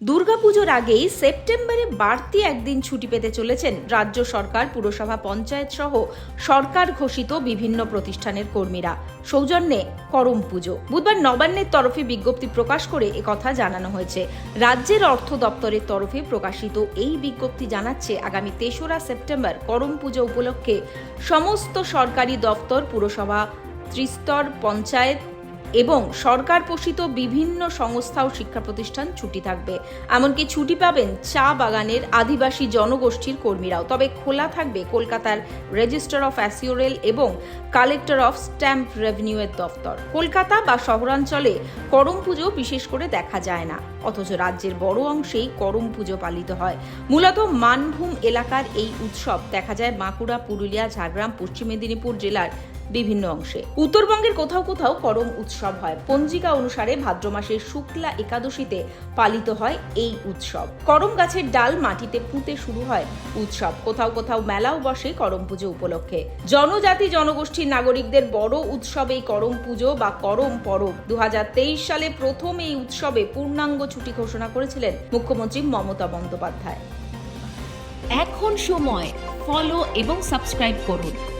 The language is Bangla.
দুর্গাপুজোর আগেই সেপ্টেম্বরে বাড়তি একদিন ছুটি পেতে চলেছেন রাজ্য সরকার, পুরসভা, পঞ্চায়েত সহ সরকার ঘোষিত বিভিন্ন প্রতিষ্ঠানের কর্মীরা। সৌজন্যে করম পুজো। বুধবার নবান্নের তরফে বিজ্ঞপ্তি প্রকাশ করে একথা জানানো হয়েছে। রাজ্যের অর্থ দপ্তরের তরফে প্রকাশিত এই বিজ্ঞপ্তি জানাচ্ছে, আগামী তেসরা সেপ্টেম্বর করম পুজো উপলক্ষে সমস্ত সরকারি দপ্তর, পুরসভা, ত্রিস্তর, পঞ্চায়েত এবং সরকার পোষিত বিভিন্ন সংস্থা ও শিক্ষা প্রতিষ্ঠান ছুটি থাকবে। এমনকি ছুটি পাবেন চা বাগানের আদিবাসী জনগোষ্ঠীর কর্মীরাও। তবে খোলা থাকবে কলকাতার রেজিস্টার অফ অ্যাসিওরেল এবং কালেক্টর অফ স্ট্যাম্প রেভিনিউয়ের দফতর কলকাতা বা শহরাঞ্চলে করম পুজো বিশেষ করে দেখা যায় না। অথচ রাজ্যের বড় অংশেই করম পুজো পালিত হয়। মূলত মানভূম এলাকার এই উৎসব দেখা যায় বাঁকুড়া, পুরুলিয়া, ঝাড়গ্রাম, পশ্চিম মেদিনীপুর জেলার বিভিন্ন অংশে। উত্তরবঙ্গের কোথাও কোথাও করম উৎসব হয়। পঞ্জিকা অনুসারে ভাদ্র মাসের শুক্লা একাদশীতে পালিত হয় এই উৎসব। করম গাছের ডাল মাটিতে পুঁতে শুরু হয় উৎসব। কোথাও কোথাও মেলাও বসে করম পুজো উপলক্ষে। জনজাতি জনগোষ্ঠীর নাগরিকদের বড় উৎসব এই করম পুজো বা করম পরব। দু হাজার তেইশ সালে প্রথম এই উৎসবে পূর্ণাঙ্গ ছুটি ঘোষণা করেছিলেন মুখ্যমন্ত্রী মমতা বন্দ্যোপাধ্যায়। এখন সময়। ফলো এবং সাবস্ক্রাইব করুন।